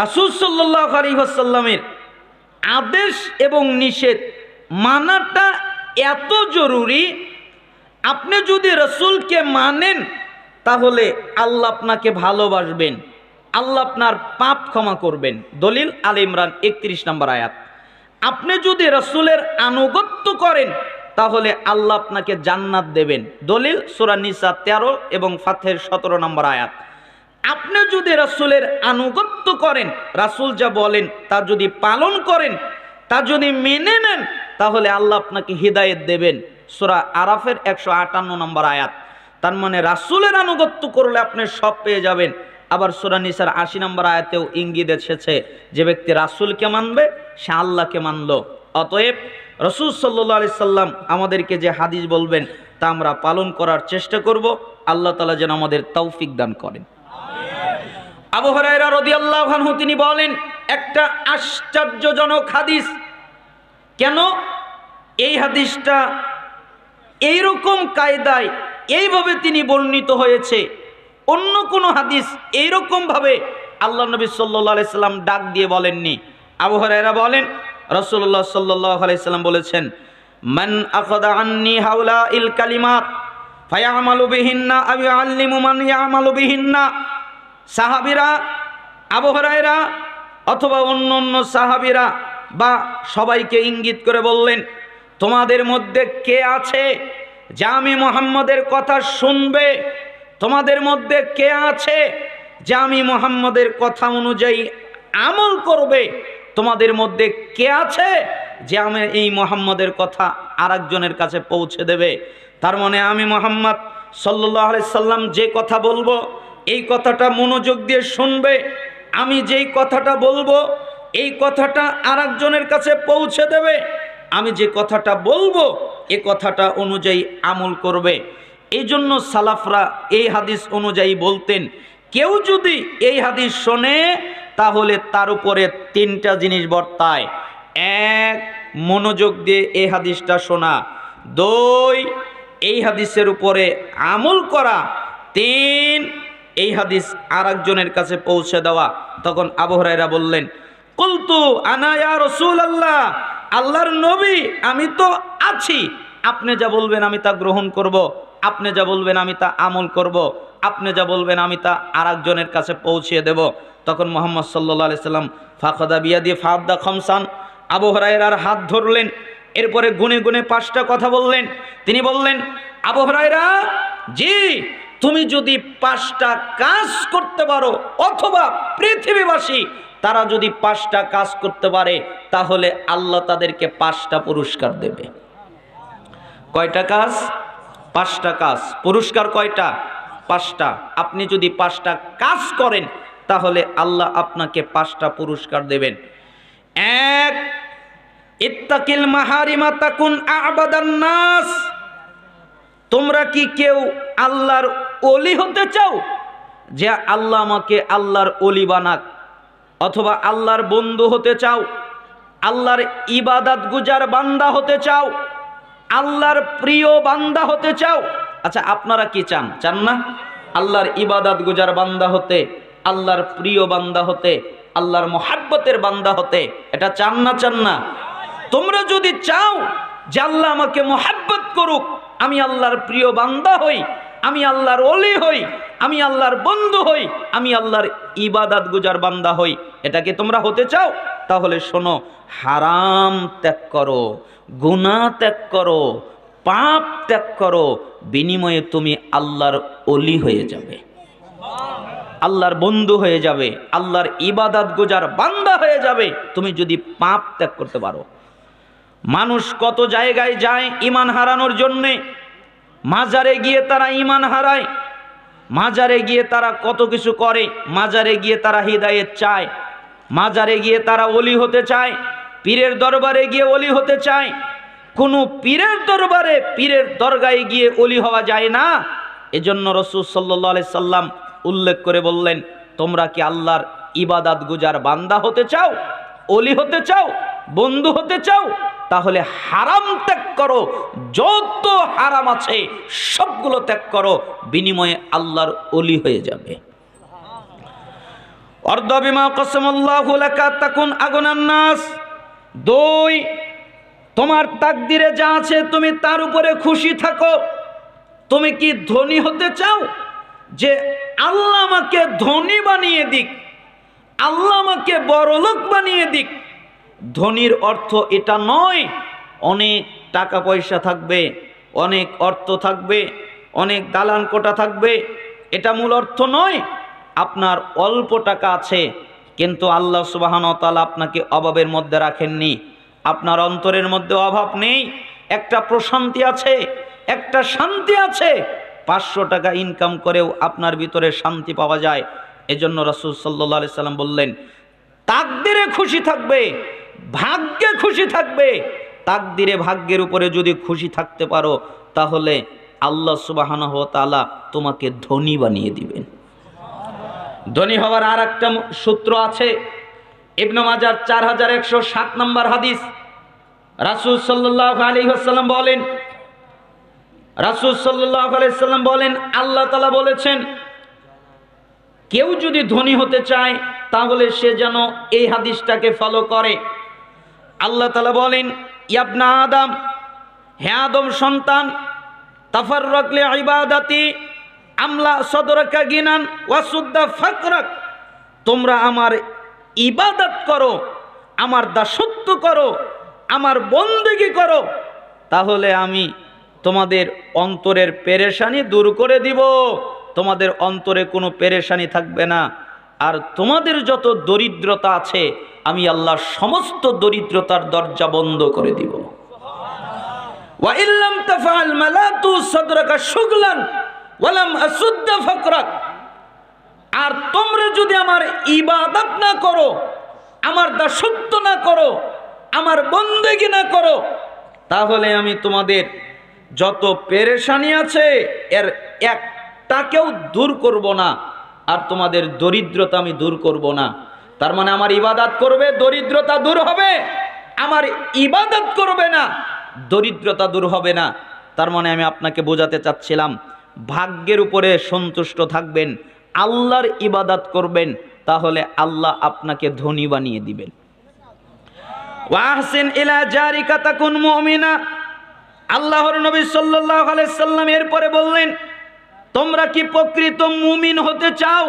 রাসুল সাল্লাহ আলিহাসাল্লামের আদেশ এবং নিষেধ মানাটা এত জরুরি, আপনি যদি রসুলকে মানেন, তাহলে আল্লাহ আপনাকে ভালোবাসবেন, আল্লাহ আপনার পাপ ক্ষমা করবেন। দলিল আল ইমরান একত্রিশ নম্বর আয়াত। আপনি যদি রসুলের আনুগত্য করেন, তাহলে আল্লাহ আপনাকে জান্নাত দেবেন। দলিল সুরা নিসা তেরো এবং ফাথের সতেরো নম্বর আয়াত। আপনি যদি রাসূলের আনুগত্য করেন, রাসূল যা বলেন, তা যদি পালন করেন, তা যদি মেনে নেন, তাহলে আল্লাহ আপনাকে হৃদায়ত দেবেন। সূরা আরাফের একশো আটান্ন নম্বর আয়াত। তার মানে রাসূলের আনুগত্য করলে আপনি সব পেয়ে যাবেন। আবার সূরা নিসার আশি নম্বর আয়াতেও ইঙ্গিত এসেছে যে ব্যক্তি রাসূলকে মানবে, সে আল্লাহকে মানল। অতএব রসুল সাল্লাহ আলি সাল্লাম আমাদেরকে যে হাদিস বলবেন, তা আমরা পালন করার চেষ্টা করব। আল্লাহ তালা যেন আমাদের তৌফিক দান করেন। আবু হরাইরা রাদিয়াল্লাহু আনহু তিনি বলেন, একটা আশ্চর্যজনক হাদিস। কেন? এই হাদিসটা এইরকম কায়দায় এইভাবে তিনি বর্ণিত হয়েছে। অন্য কোনো হাদিস এইরকমভাবে আল্লাহ নবী সাল্লাহ সাল্লাম ডাক দিয়ে বলেননি। আবু হরাইরা বলেন রসুল্লাহ সাল্লাহ আলাইসাল্লাম বলেছেন, মান আখদা আন্নি হাউলা ইল কালিমাত, ফায়ামালু বিহিন্না আবি আল্লিমু মান ইয়ামালু বিহিন্না। সাহাবিরা আবহরায়রা অথবা অন্য অন্য সাহাবিরা বা সবাইকে ইঙ্গিত করে বললেন, তোমাদের মধ্যে কে আছে যা আমি মোহাম্মদের কথা শুনবে? তোমাদের মধ্যে কে আছে যা আমি মোহাম্মদের কথা অনুযায়ী আমল করবে? তোমাদের মধ্যে কে আছে যে আমি এই মোহাম্মদের কথা আরেকজনের কাছে পৌঁছে দেবে? তার মানে আমি মোহাম্মদ সাল্লাহ সাল্লাম যে কথা বলব এই কথাটা মনোযোগ দিয়ে শুনবে। আমি যেই কথাটা বলব, এই কথাটা আরেকজনের কাছে পৌঁছে দেবে। আমি যে কথাটা বলব, এ কথাটা অনুযায়ী আমল করবে। এই জন্য সালাফরা এই হাদিস অনুযায়ী বলতেন, কেউ যদি এই হাদিস শোনে, তাহলে তার উপরে তিনটা জিনিস বর্তায়। এক, মনোযোগ দিয়ে এই হাদিসটা শোনা। দুই, এই হাদিসের উপরে আমল করা। তিন এই হাদিস আর একজনের কাছে পৌঁছে দেওয়া। তখন আবহরাইরা বললেন, কুলতু আনায়া রসুল আল্লাহ আল্লাহর নবী, আমি তো আছি। আপনি যা বলবেন আমি তা গ্রহণ করব। আপনি যা বলবেন আমি তা আমল করব। আপনি যা বলবেন আমি তা আর একজনের কাছে পৌঁছিয়ে দেব। তখন মোহাম্মদ সাল্লা সাল্লাম, ফাঁকদা বিয়া দিয়ে ফাবদা খমসান। আবু হরাইরার হাত ধরলেন, এরপরে গুনে গুনে পাঁচটা কথা বললেন। তিনি বললেন, আবু হরাইরা জি তুমি যদি পাঁচটা কাজ করতে পারো, অথবা পৃথিবীবাসী, তারা যদি পাঁচটা কাজ করতে পারে, তাহলে আল্লাহ তাদেরকে পাঁচটা পুরস্কার দেবে। কয়টা কাজ? পাঁচটা কাজ। পুরস্কার কয়টা? পাঁচটা। আপনি যদি পাঁচটা কাজ করেন, তাহলে আল্লাহ আপনাকে পাঁচটা পুরস্কার দেবেন। এক, ইত্তাকিল মাহারিমা তাকুন আবাদান নাস। তোমরা কি কেউ আল্লাহর অলি হতে চাও? যে আল্লাহ আমাকে আল্লাহর অলি বানাক, অথবা আল্লাহর বন্ধু হতে চাও, আল্লাহর ইবাদাত গুজার বান্দা হতে চাও, আল্লাহর প্রিয় বান্দা হতে চাও। আচ্ছা আপনারা কি চান? চান না? আল্লাহর ইবাদাত গুজার বান্দা হতে, আল্লাহর প্রিয় বান্দা হতে, আল্লাহর মোহাব্বতের বান্দা হতে, এটা চান না চান না? তোমরা যদি চাও যে আল্লাহ আমাকে মোহাব্বত করুক, আমি আল্লাহর প্রিয় বান্দা হই আমি আল্লাহর অলি হই, আমি আল্লাহর বন্ধু হই, আমি আল্লাহর ইবাদাত গুজার বান্দা হই। এটাকে তোমরা হতে চাও? তাহলে শোনো, হারাম ত্যাগ করো, গুনাহ ত্যাগ করো, পাপ ত্যাগ করো, বিনিময়ে তুমি আল্লাহর অলি হয়ে যাবে। আল্লাহর বন্ধু হয়ে যাবে, আল্লাহর ইবাদাত গুজার বান্দা হয়ে যাবে, তুমি যদি পাপ ত্যাগ করতে পারো। মানুষ কত জায়গায় যায় ইমান হারানোর জন্যে? মাজারে গিয়ে তারা ইমান হারায়। মাজারে গিয়ে তারা কত কিছু করে, মাজারে গিয়ে তারা হৃদায়ত চায়। মাজারে গিয়ে তারা অলি হতে চায়, পীরের দরবারে গিয়ে অলি হতে চায়। কোনো পীরের দরবারে, পীরের দরগায় গিয়ে অলি হওয়া যায় না। এজন্য রসুল সাল্লাহ সাল্লাম উল্লেখ করে বললেন, তোমরা কি আল্লাহর ইবাদাত গুজার বান্দা হতে চাও? অলি হতে চাও? বন্ধু হতে চাও? তাহলে হারাম ত্যাগ করো। যত হারাম আছে, সবগুলো ত্যাগ করো। বিনিময়ে আল্লাহর অলি হয়ে যাবে। অর্ধ বিমা কসমল্লাহু তাকুন আগুনান নাস। দুই, তোমার তাকদিরে যা আছে, তুমি তার উপরে খুশি থাকো। তুমি কি ধনী হতে চাও? যে আল্লাহ আমাকে ধনী বানিয়ে দিক, আল্লাহ আমাকে বড়লোক বানিয়ে দিক ধনীর অর্থ এটা নয়। অনেক টাকা পয়সা থাকবে, অনেক অর্থ থাকবে, অনেক দালান কোটা থাকবে, এটা মূল অর্থ নয়। আপনার অল্প টাকা আছে, কিন্তু আল্লাহ সুবাহান তালা আপনাকে অভাবের মধ্যে রাখেননি। আপনার অন্তরের মধ্যে অভাব নেই, একটা প্রশান্তি আছে, একটা শান্তি আছে। পাঁচশো টাকা ইনকাম করেও আপনার ভিতরে শান্তি পাওয়া যায়। এজন্য রাসুল সাল্লাহ আলি সাল্লাম বললেন, তাকদিরে খুশি থাকবে ভাগ্যে খুশি থাকবে। তাকদিরে ভাগ্যের উপরে যদি খুশি থাকতে পারো, তাহলে আল্লাহ সুবাহানহ তালা তোমাকে ধনী বানিয়ে দিবেন। ধনী হওয়ার আর একটা সূত্র আছে। ইবনু মাজার চার হাজার একশো সাত নম্বর হাদিস। রাসুল সাল্লাহ আলী আসাল্লাম বলেন, রাসুল সাল্লাহ আলাইসাল্লাম বলেন, আল্লাহ তালা বলেছেন, কেউ যদি ধনী হতে চায়, তাহলে সে যেন এই হাদিসটাকে ফলো করে। আল্লাহ তালা বলেন ইয়াবনা আদম, হে আদম সন্তান তাফার রকলে ইবাদাতি, আমলা সদরকা গিনান ওয়াসুদ্দা ফাকরাক, তোমরা আমার ইবাদত করো, আমার দাসত্ব করো, আমার বন্দেগি করো, তাহলে আমি তোমাদের অন্তরের পেরেশানি দূর করে দিব। তোমাদের অন্তরে কোনো পেরেশানি থাকবে না। আর তোমাদের যত দরিদ্রতা আছে আমি আল্লাহ সমস্ত দরিদ্রতার দরজা বন্ধ করে দিব। ওয়াইল্লাম তাফআল মালাতু সাদরাকা শুগলান ওয়ালাম আসুদ্দা ফাকরাক। আর তোমরা যদি আমার ইবাদত না করো, আমার দাসত্ব না করো, আমার বন্দেগি না করো, তাহলে আমি তোমাদের যত পেরেশানি আছে, এর একটাকেও দূর করব না, আর তোমাদের দরিদ্রতা আমি দূর করব না। তার মানে আমার ইবাদত করবে, দরিদ্রতা দূর হবে। আমার ইবাদত করবে না, দরিদ্রতা দূর হবে না। তার মানে আমি আপনাকে বোঝাতে চাচ্ছিলাম, ভাগ্যের উপরে সন্তুষ্ট থাকবেন, আল্লাহর ইবাদত করবেন, তাহলে আল্লাহ আপনাকে ধনী বানিয়ে দিবেন। আল্লাহর নবী সাল্লাল্লাহু আলাইহি সাল্লাম এরপরে বললেন, তোমরা কি প্রকৃত মুমিন হতে চাও?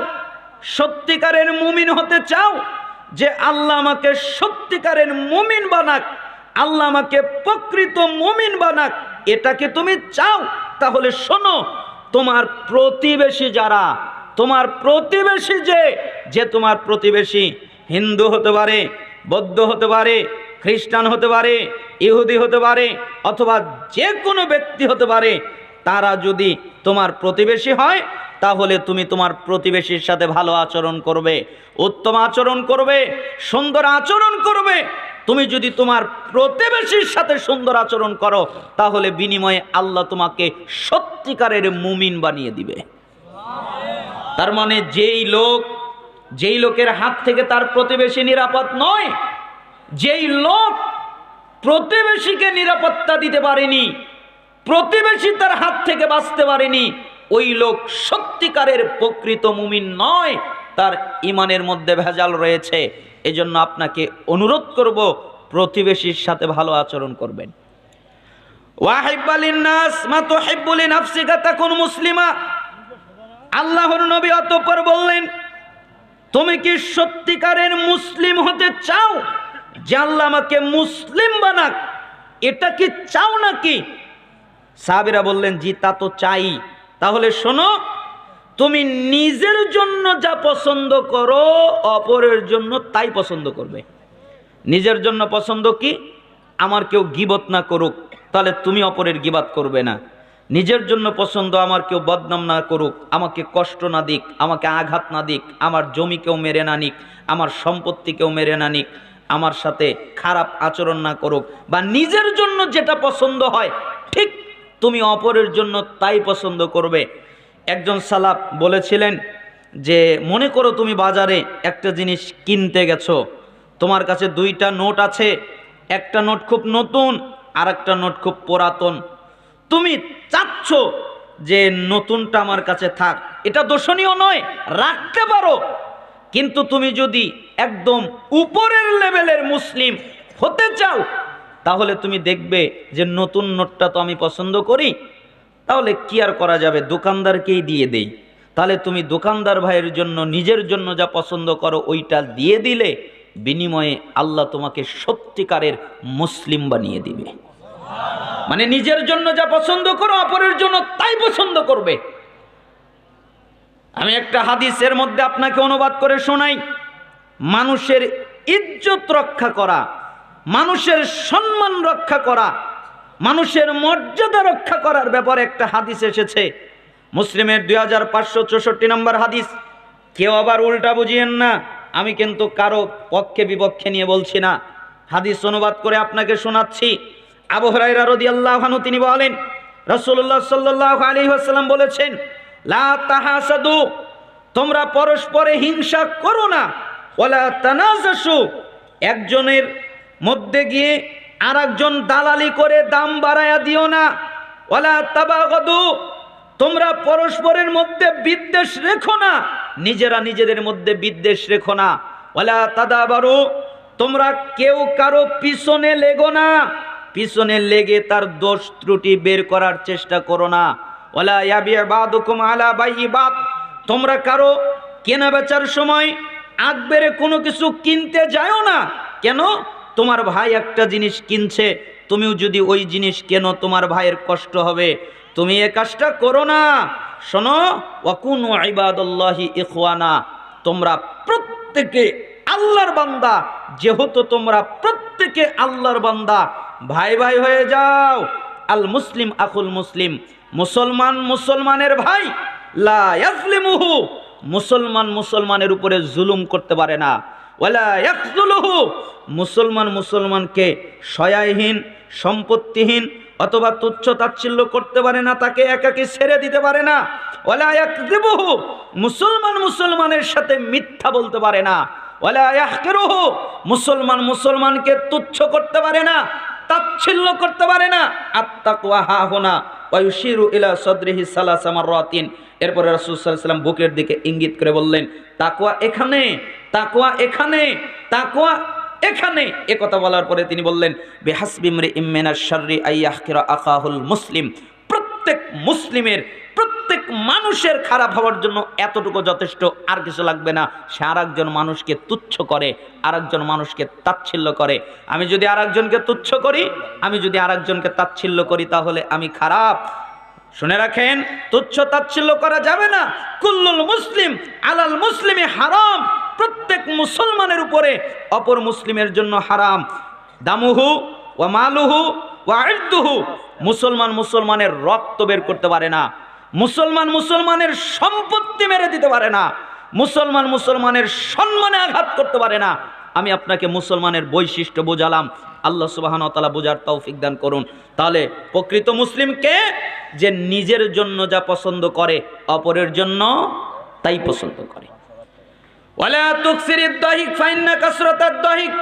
সত্যিকারের মুমিন হতে চাও যে আল্লাহ আমাকে সত্যিকারের মুমিন বানাক, আল্লাহ আমাকে প্রকৃত মুমিন বানাক এটাকে তুমি চাও? তাহলে শোনো, তোমার প্রতিবেশী যারা, তোমার প্রতিবেশী যে যে তোমার প্রতিবেশী হিন্দু হতে পারে, বৌদ্ধ হতে পারে, খ্রিস্টান হতে পারে, ইহুদি হতে পারে, অথবা যে কোনো ব্যক্তি হতে পারে তারা যদি তোমার প্রতিবেশী হয়, তাহলে তুমি তোমার প্রতিবেশীর সাথে ভালো আচরণ করবে, উত্তম আচরণ করবে, সুন্দর আচরণ করবে। তুমি যদি তোমার প্রতিবেশীর সাথে সুন্দর আচরণ করো, তাহলে বিনিময়ে আল্লাহ তোমাকে সত্যিকারের মুমিন বানিয়ে দিবে। তার মানে যেই লোক, যেই লোকের হাত থেকে তার প্রতিবেশী নিরাপদ নয়, যেই লোক প্রতিবেশীকে নিরাপত্তা দিতে পারেনি প্রতিবেশী তার হাত থেকে বাঁচতে পারেনি। ওই লোক সত্যিকারের প্রকৃত মুমিন নয়, তার ইমানের মধ্যে ভেজাল রয়েছে। এজন্য আপনাকে অনুরোধ করব, প্রতিবেশীর সাথে ভালো আচরণ করবেন। মুসলিমা। আল্লাহর নবী বললেন, তুমি কি সত্যিকারের মুসলিম হতে চাও? আল্লাহ আমাকে মুসলিম বানাক, এটা কি চাও নাকি? সাহাবিরা বললেন, জি, তা তো চাই। তাহলে শোনো, তুমি নিজের জন্য যা পছন্দ করো, অপরের জন্য তাই পছন্দ করবে। নিজের জন্য পছন্দ কি? আমার কেউ গিবত না করুক, তাহলে তুমি অপরের গিবাত করবে না। নিজের জন্য পছন্দ, আমার কেউ বদনাম না করুক, আমাকে কষ্ট না দিক, আমাকে আঘাত না দিক, আমার জমি কেউ মেরে না নিক, আমার সম্পত্তি কেউ মেরে না নিক, আমার সাথে খারাপ আচরণ না করুক, বা নিজের জন্য যেটা পছন্দ হয়, ঠিক তুমি অপরের জন্য তাই পছন্দ করবে। একজন সালাপ বলেছিলেন যে, মনে করো তুমি বাজারে একটা জিনিস কিনতে গেছো। তোমার কাছে দুইটা নোট আছে। একটা নোট খুব নতুন আর একটা নোট খুব পুরাতন। তুমি চাচ্ছ যে নতুনটা আমার কাছে থাক। এটা দোষণীয় নয়, রাখতে পারো। কিন্তু তুমি যদি একদম উপরের লেভেলের মুসলিম হতে চাও তাহলে তুমি দেখবে যে নতুন নোটটা তো আমি পছন্দ করি, তাহলে কি আর করা যাবে? দোকানদারকেই দিয়ে দেই। তাহলে তুমি দোকানদার ভাইয়ের জন্য, নিজের জন্য যা পছন্দ করো, ওইটা দিয়ে দিলে বিনিময়ে আল্লাহ তোমাকে সত্যিকারের মুসলিম বানিয়ে দিবে। মানে নিজের জন্য যা পছন্দ করো, অপরের জন্য তাই পছন্দ করবে। আমি একটা হাদিসের মধ্যে আপনাকে অনুবাদ করে শোনাই। মানুষের ইজ্জত রক্ষা করা মানুষের সম্মান রক্ষা করা, মানুষের মর্যাদা রক্ষা করার ব্যাপারে একটা হাদিস এসেছে। মুসলিমের দুই হাজার পাঁচশো চৌষট্টি নম্বর হাদিস। কেউ আবার উল্টা বুঝিয়েন না, আমি কিন্তু কারও পক্ষে বিপক্ষে নিয়ে বলছি না। হাদিস অনুবাদ করে আপনাকে শোনাচ্ছি। আবু হরাইরা রাদিয়াল্লাহু তিনি বলেন, রাসূলুল্লাহ সাল্লাল্লাহু আলাইহি ওয়াসাল্লাম বলেছেন, লা তাহাসাদু, তোমরা পরস্পরে হিংসা করো না, ওয়ালা তানাজাসু, একজনের মধ্যে গিয়ে আরেকজন দালালি করে দাম বাড়ায়া দিও না। ওয়ালা তাবাগাদু, তোমরা পরস্পরের মধ্যে বিদ্বেষ রেখো না। নিজেরা নিজেদের মধ্যে বিদ্বেষ রেখো না। ওয়ালা তাদাবারু, তোমরা কেউ কারও পিছনে লেগো না। পিছনে লেগে তার দোষ ত্রুটি বের করার চেষ্টা করো না। ওলা ইয়াবিয়া বাদুকুম আলা বাইই বাদ তোমরা কারও কেনা বেচার সময় আগ বেড়ে কোনো কিছু কিনতে যাও না। কেন? তোমার ভাই একটা জিনিস কিনছে, তুমিও যদি ওই জিনিস কেন, তোমার ভাইয়ের কষ্ট হবে। তুমি এ কাজটা করো না। শোনো, ওয়াকুন ইবাদুল্লাহি ইখওয়ানা, তোমরা প্রত্যেকে আল্লাহর বান্দা, যেহেতু তোমরা প্রত্যেকে আল্লাহর বান্দা, ভাই ভাই হয়ে যাও। আল মুসলিম আকুল মুসলিম, মুসলমান মুসলমানের ভাই, লা মুসলমান মুসলমানের উপরে জুলুম করতে পারে না। ওয়ালা মুসলমান মুসলমানকে সয়াহীন সম্পত্তিহীন অথবা তুচ্ছ তাচ্ছিল্য করতে পারে না, তাকে একাকে ছেড়ে দিতে পারে না। মুসলমান মুসলমানের সাথে মিথ্যা বলতে পারে না। মুসলমান মুসলমানকে তুচ্ছ করতে পারে না, তাচ্ছিল্য করতে পারে না। আত্তাকওয়া হা হোনা ওয়ায়ুশিরু ইলা এরপরে রাসূল সাল্লাল্লাহু বুকের দিকে ইঙ্গিত করে বললেন, তাকওয়া এখানে তাকওয়া এখানে তাকওয়া এখানে। এ কথা বলার পরে তিনি বললেন বেহাসবিমরে ইম্মেনা শাররি আইয়াহকিরা আকাহুল মুসলিম। প্রত্যেক মুসলিমের, প্রত্যেক মানুষের খারাপ হওয়ার জন্য এতটুকু যথেষ্ট, আর কিছু লাগবে না। সে আর একজন মানুষকে তুচ্ছ করে আর একজন মানুষকে তাচ্ছিল্য করে। আমি যদি আর একজনকে তুচ্ছ করি, আমি যদি আর একজনকে তাচ্ছিল্য করি, তাহলে আমি খারাপ। শুনে রাখেন, তুচ্ছ তাচ্ছিল্য করা যাবে না। কুল্লুল মুসলিম আলাল মুসলিমে হারাম। প্রত্যেক মুসলমানের উপরে অপর মুসলিমের জন্য হারাম। দামুহু ওয়া মালুহু ওয়া ইদ্দুহু মুসলমান মুসলমানের রক্ত বের করতে পারে না। মুসলমান মুসলমানের সম্পত্তি মেরে দিতে পারে না। মুসলমান মুসলমানের সম্মানে আঘাত করতে পারে না। আমি আপনাকে মুসলমানের বৈশিষ্ট্য বোঝালাম। আল্লাহ সুবাহন তালা বোঝার তৌফিক দান করুন। তাহলে প্রকৃত মুসলিমকে যে নিজের জন্য যা পছন্দ করে, অপরের জন্য তাই পছন্দ করে।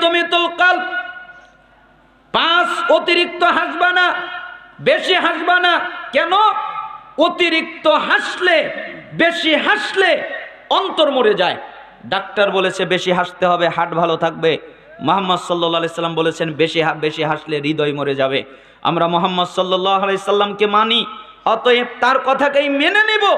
তুমি পাঁচ অতিরিক্ত না, বেশি না। কেন? অতিরিক্ত হাসলে, বেশি হাসলে অন্তর মরে যায়। ডাক্তার বলেছে, বেশি হাসতে হবে, হাট ভালো থাকবে। মোহাম্মদ সাল্লাম বলেছেন, বেশি বেশি হাসলে হৃদয় মরে যাবে। আমরা মোহাম্মদ সাল্লামকে মানি, অতএব তার কথাকেই মেনে নেব।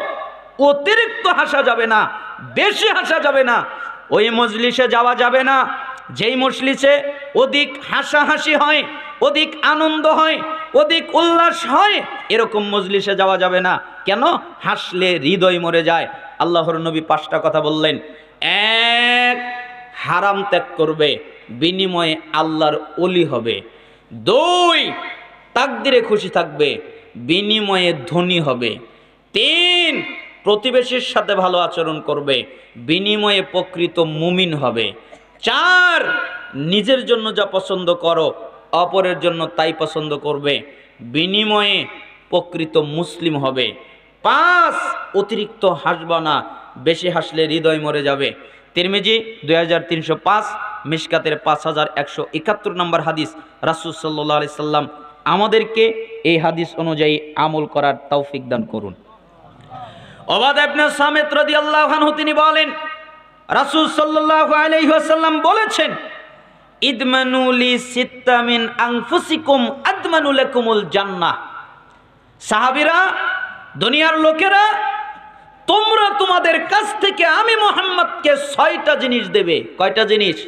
অতিরিক্ত হাসা যাবে না। বেশি হাসা যাবে না। ওই মজলিসে যাওয়া যাবে না। যেই মজলিসে অধিক হাসাহাসি হয়, অধিক আনন্দ হয়, অধিক উল্লাস হয়, এরকম মজলিসে যাওয়া যাবে না। কেন? হাসলে হৃদয় মরে যায়। আল্লাহর নবী পাঁচটা কথা বললেন। এক, হারাম ত্যাগ করবে, বিনিময়ে আল্লাহর অলি হবে। দুই, তাকদিরে খুশি থাকবে, বিনিময়ে ধনী হবে। তিন প্রতিবেশীর সাথে ভালো আচরণ করবে, বিনিময়ে প্রকৃত মুমিন হবে। চার, নিজের জন্য যা পছন্দ করো, অপরের জন্য তাই পছন্দ করবে, বিনিময়ে প্রকৃত মুসলিম হবে। পাঁচ, অতিরিক্ত হাসবা না, বেশি হাসলে হৃদয় মরে যাবে। তিরমিজি দুই হাজার তিনশো পাঁচ মিসকাতের পাঁচ হাজার একশো একাত্তর নম্বর হাদিস, রাসুল সাল্লাহ সাল্লাম আমাদেরকে এই হাদিস অনুযায়ী আমল করার তৌফিক দান করুন। আনহু তিনি বলেন, রাসূল ওয়াসাল্লাম বলেছেন সিত্তামিন সাহাবীরা, দুনিয়ার লোকেরা, তোমরা তোমাদের কাছ থেকে আমি মোহাম্মদকে ছয়টা জিনিস দেবে। কয়টা জিনিস?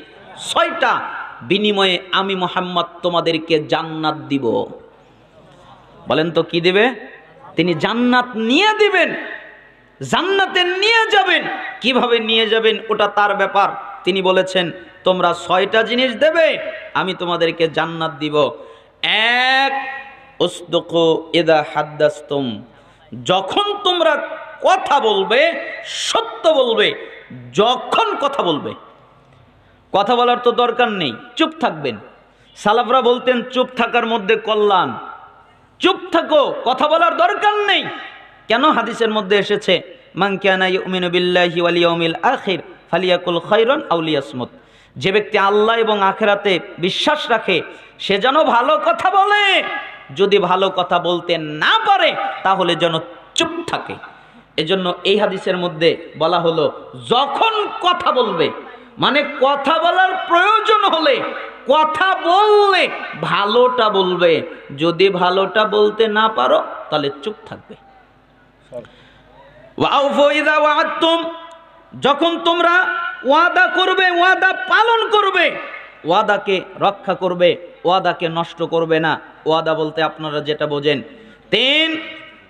ছয়টা। বিনিময়ে আমি মোহাম্মদ তোমাদেরকে জান্নাত দিব। বলেন তো কি দেবে? তিনি জান্নাত নিয়ে দিবেন। জান্নাতে নিয়ে যাবেন। কীভাবে নিয়ে যাবেন, ওটা তার ব্যাপার। তিনি বলেছেন, তোমরা ছয়টা জিনিস দেবে, আমি তোমাদেরকে জান্নাত দিব। এক এদা যখন তোমরা কথা বলবে, সত্য বলবে, যখন কথা বলবে। কথা বলার তো দরকার নেই, চুপ থাকবেন। সালাফরা বলতেন, চুপ থাকার মধ্যে কল্যাণ। চুপ থাকো, কথা বলার দরকার নেই। কেন হাদিসের মধ্যে এসেছে আখির ফালিয়াকুল যে ব্যক্তি আল্লাহ এবং আখেরাতে বিশ্বাস রাখে, সে যেন ভালো কথা বলে। যদি ভালো কথা বলতে না পারে, তাহলে যেন চুপ থাকে। এজন্য এই হাদিসের মধ্যে বলা হলো, যখন কথা বলবে মানে কথা বলার প্রয়োজন হলে, কথা বললে ভালোটা বলবে। যদি ভালোটা বলতে না পারো, তাহলে চুপ থাকবে। যখন তোমরা ওয়াদা করবে, ওয়াদা পালন করবে, ওয়াদাকে রক্ষা করবে, ওয়াদাকে নষ্ট করবে না। ওয়াদা বলতে আপনারা যেটা বোঝেন। তিন,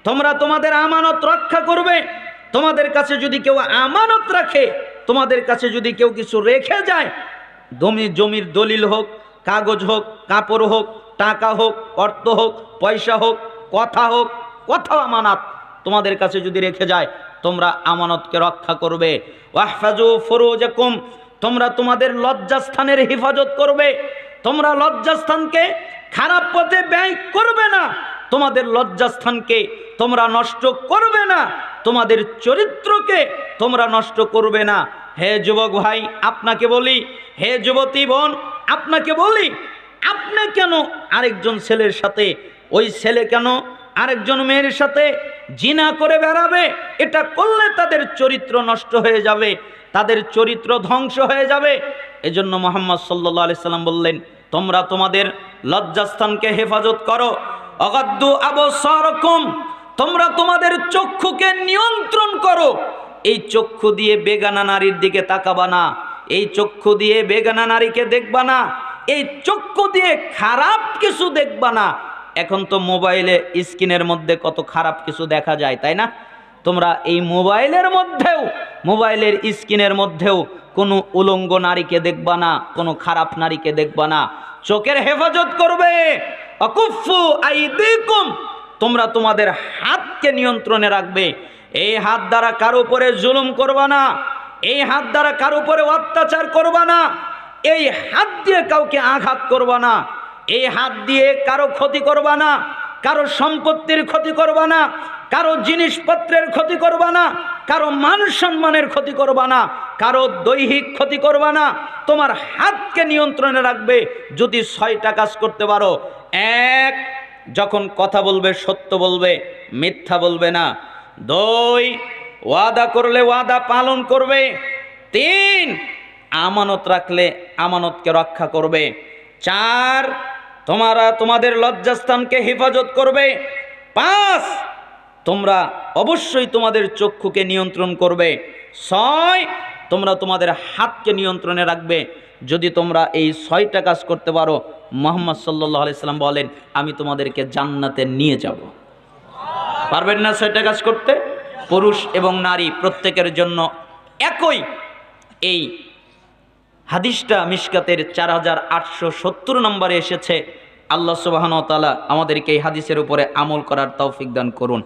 তোমরা তোমাদের আমানত রক্ষা করবে। তোমাদের কাছে যদি কেউ আমানত রাখে, তোমাদের কাছে যদি কেউ কিছু রেখে যায়, জমি, জমির দলিল হোক, কাগজ হোক, কাপড় হোক, টাকা হোক, অর্থ হোক, পয়সা হোক, কথা হোক, কথাও আমানাত। তোমাদের কাছে যদি রেখে যায়, তোমরা আমানতকে রক্ষা করবে। তোমরা তোমাদের লজ্জাস্থানের হেফাজত করবে। তোমরা লজ্জাস্থানকে খারাপ পথে ব্যয় করবে না। তোমাদের লজ্জাস্থানকে তোমরা নষ্ট করবে না। তোমাদের চরিত্রকে তোমরা নষ্ট করবে না। হে যুবক ভাই, আপনাকে বলি, হে যুবতী বোন, আপনাকে বলি, আপনি কেন আরেকজন ছেলের সাথে, ওই ছেলে কেন আরেকজন মেয়ের সাথে জিনা করে বেড়াবে, এটা করলে তাদের চরিত্র নষ্ট হয়ে যাবে, তাদের চরিত্র ধ্বংস হয়ে যাবে। এজন্য মোহাম্মদ সাল্লাহ আলি সাল্লাম বললেন, তোমরা তোমাদের লজ্জাস্থানকে হেফাজত করো। অগাদ্দু আবসরকম, তোমরা তোমাদের চক্ষুকে নিয়ন্ত্রণ করো। এই চক্ষু দিয়ে বেগানা নারীর দিকে তাকাবা না, এই চক্ষু দিয়ে বেগানা নারীকে দেখবা না, এই চক্ষু দিয়ে খারাপ কিছু দেখবা না এখন তো মোবাইলে স্ক্রিনের মধ্যে কত খারাপ কিছু দেখা যায়, তাই না? তোমরা এই মোবাইলের মধ্যেও, মোবাইলের স্ক্রিনের মধ্যেও কোনো উলঙ্গ নারীকে দেখবা না, কোনো খারাপ নারীকে দেখবা না। চোখের হেফাজত করবে। তোমরা তোমাদের হাতকে নিয়ন্ত্রণে রাখবে। এই হাত দ্বারা কারও উপরে জুলুম করবা না। এই হাত দ্বারা কারও উপরে অত্যাচার করবা না। এই হাত দিয়ে কাউকে আঘাত করবা না। এই হাত দিয়ে কারও ক্ষতি করবা না, কারও সম্পত্তির ক্ষতি করবা না, কারও জিনিসপত্রের ক্ষতি করবা না, কারও মান সম্মানের ক্ষতি করবা না, কারও দৈহিক ক্ষতি করবা না, তোমার হাতকে নিয়ন্ত্রণে রাখবে যদি ছয়টা কাজ করতে পারো। এক, যখন কথা বলবে, সত্য বলবে, মিথ্যা বলবে না। দুই, ওয়াদা করলে ওয়াদা পালন করবে। তিন, আমানত রাখলে আমানতকে রক্ষা করবে। চার তোমরা তোমাদের লজ্জাস্থানকে হেফাজত করবে। পাঁচ, তোমরা অবশ্যই তোমাদের চক্ষুকে নিয়ন্ত্রণ করবে। ছয়, তোমরা তোমাদের হাতকে নিয়ন্ত্রণে রাখবে। যদি তোমরা এই ছয়টা কাজ করতে পারো, মোহাম্মদ সাল্লাহ আলাইসাল্লাম বলেন, আমি তোমাদেরকে জান্নাতে নিয়ে যাব। পারবেন না ছয়টা কাজ করতে? পুরুষ এবং নারী প্রত্যেকের জন্য একই এই হাদিসটা মিশকাতের চার হাজার আটশো সত্তর নম্বরে এসেছে। আল্লাহ সুবাহন তালা আমাদেরকে এই হাদিসের উপরে আমল করার তৌফিক দান করুন।